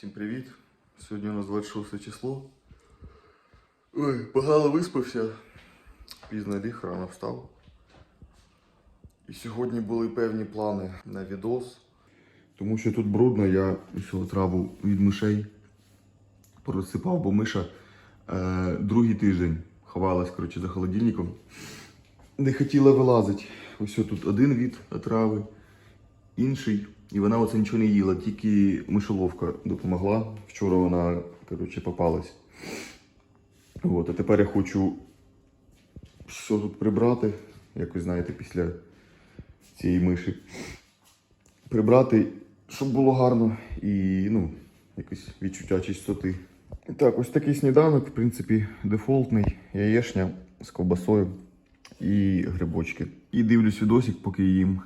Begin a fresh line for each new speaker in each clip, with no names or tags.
Всім привіт! Сьогодні у нас 26 число. Ой, погано виспався. Пізно ліг, рано встав. І сьогодні були певні плани на відос. Тому що тут брудно, я всю траву від мишей порозсипав, бо миша е, другий тиждень ховалась коротше, за холодильником. Не хотіла вилазити. Ось тут один від трави, інший. І вона оце нічого не їла, тільки мишоловка допомогла. Вчора вона, коротше, попалась. От, а тепер я хочу все тут прибрати, як ви знаєте, після цієї миші. Прибрати, щоб було гарно і ну, якесь відчуття чистоти. І Так, ось такий сніданок, в принципі, дефолтний. Яєшня з ковбасою і грибочки. І дивлюсь відосик, поки їм.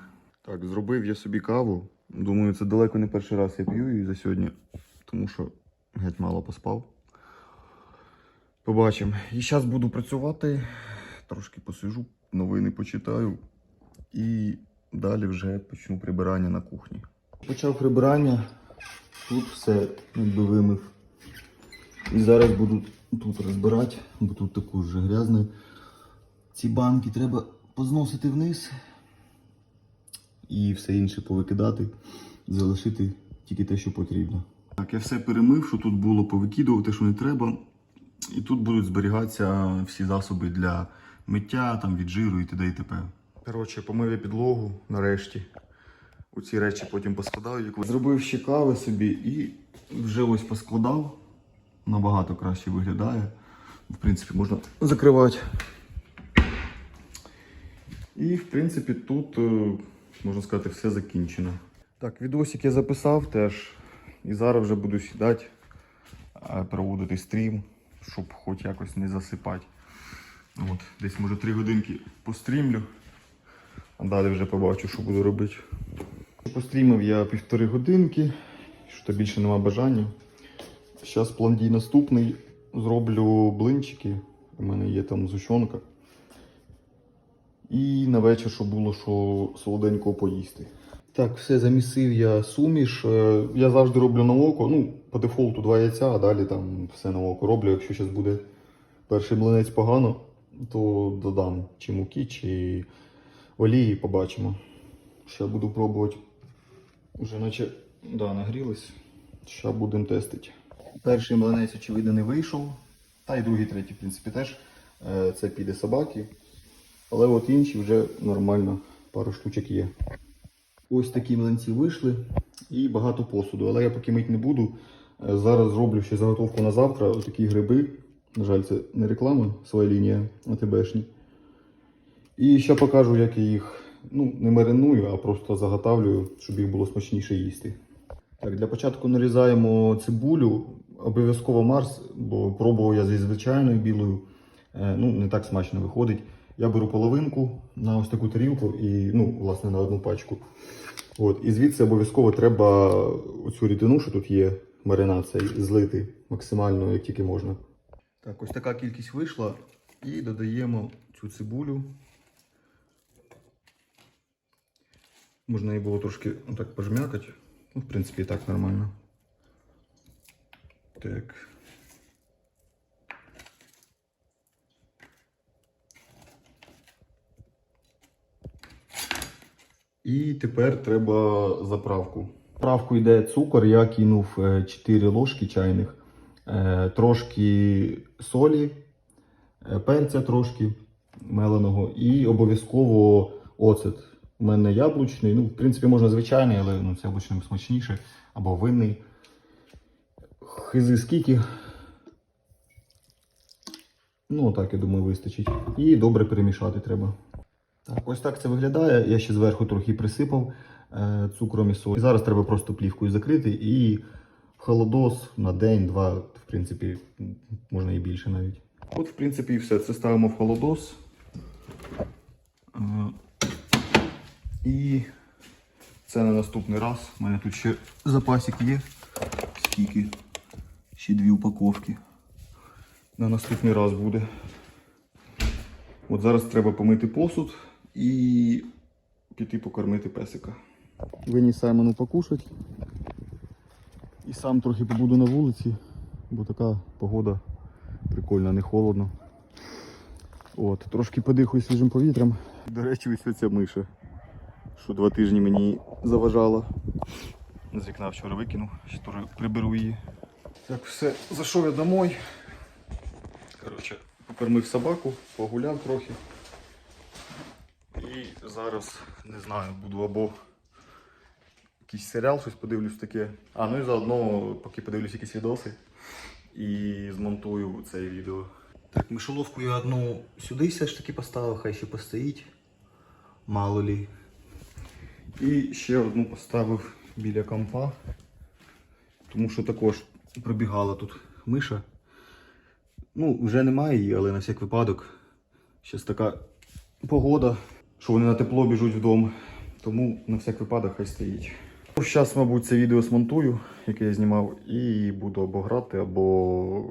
Так, зробив я собі каву. Думаю, це далеко не перший раз я п'ю її за сьогодні, тому що геть мало поспав. Побачимо. І зараз буду працювати, трошки посижу, новини почитаю і далі вже почну прибирання на кухні. Почав прибирання, тут все якби вимив. І зараз буду тут розбирати, бо тут також вже грязне. Ці банки треба позносити вниз і все інше повикидати, залишити тільки те, що потрібно. Так, я все перемив, що тут було повикидувати, що не треба. І тут будуть зберігатися всі засоби для миття, там, від жиру і т.д. і т.п. Коротше, помив я підлогу нарешті. Оці речі потім поскладаю. Як... Зробив ще кави собі і вже ось поскладав. Набагато краще виглядає. В принципі, можна закривати. І, в принципі, тут, е, можна сказати, все закінчено. Так, відосик я записав теж. І зараз вже буду сідати, е, проводити стрім, щоб хоч якось не засипати. От, десь, може, 3 годинки пострімлю, а далі вже побачу, що буду робити. Пострімив я півтори годинки, що то більше нема бажання. Зараз план дій наступний. Зроблю блинчики. У мене є там зущенка. І на вечір, щоб було що солоденького поїсти. Так, все замісив я суміш. Е, Я завжди роблю на око. Ну, по дефолту два яйця, а далі там все на око роблю. Якщо зараз буде перший млинець погано, то додам чи муки, чи олії, побачимо. Ще буду пробувати. Вже наче да, нагрілись. Ще будемо тестити. Перший млинець, очевидно, не вийшов. Та й другий, третій, в принципі, теж. Е, Це піде собаки. Але от інші вже нормально, пару штучок є. Ось такі млинці вийшли і багато посуду. Але я поки мить не буду. Е, Зараз зроблю ще заготовку на завтра. Ось такі гриби. На жаль, це не реклама, своя лінія АТБшні. І ще покажу, як я їх ну, не мариную, а просто заготавлюю, щоб їх було смачніше їсти. Так, для початку нарізаємо цибулю, обов'язково Марс, бо пробував я зі звичайною білою. Е, ну, не так смачно виходить. Я беру половинку на ось таку тарілку і, ну, власне, на одну пачку. От, і звідси обов'язково треба оцю рідину, що тут є маринація, злити максимально, як тільки можна. Так, ось така кількість вийшла. І додаємо цю цибулю. Можна її було трошки отак пожмякати. Ну, в принципі, і так нормально. Так. І тепер треба заправку. Заправку йде цукор, я кинув е, 4 ложки чайних, е, трошки солі, е, перця трошки меленого і обов'язково оцет. У мене яблучний, ну, в принципі, можна звичайний, але ну, з яблучним смачніше, або винний. Хизи скільки. Ну, так, я думаю, вистачить. І добре перемішати треба. Ось так це виглядає. Я ще зверху трохи присипав е, цукром і солі. Зараз треба просто плівкою закрити і холодос на день-два, в принципі, можна і більше навіть. От, в принципі, і все. Це ставимо в холодос. Е, і це на наступний раз. У мене тут ще запасик є. Скільки? Ще дві упаковки. На наступний раз буде. От зараз треба помити посуд і піти покормити песика. Виніс Саймону покушать. І сам трохи побуду на вулиці, бо така погода прикольна, не холодно. От, трошки подихаю свіжим повітрям. До речі, ось ця миша, що два тижні мені заважала. З вікна вчора викинув, ще приберу її. Так, все, зайшов я домой. Коротше, покормив собаку, погуляв трохи. Зараз, не знаю, буду або якийсь серіал, щось подивлюсь таке. А, ну і заодно, поки подивлюсь якісь відоси і змонтую це відео. Так, мишоловку я одну сюди все ж таки поставив, хай ще постоїть. Мало лі. І ще одну поставив біля компа. Тому що також пробігала тут миша. Ну, вже немає її, але на всяк випадок. Щас така погода, що вони на тепло біжуть вдома. Тому на всяк випадок хай стоїть. Зараз, мабуть, це відео смонтую, яке я знімав, і буду або грати, або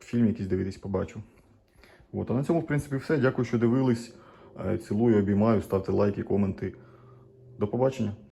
фільм якийсь дивитись побачу. От, а на цьому, в принципі, все. Дякую, що дивились. Е, Цілую, обіймаю, ставте лайки, коменти. До побачення.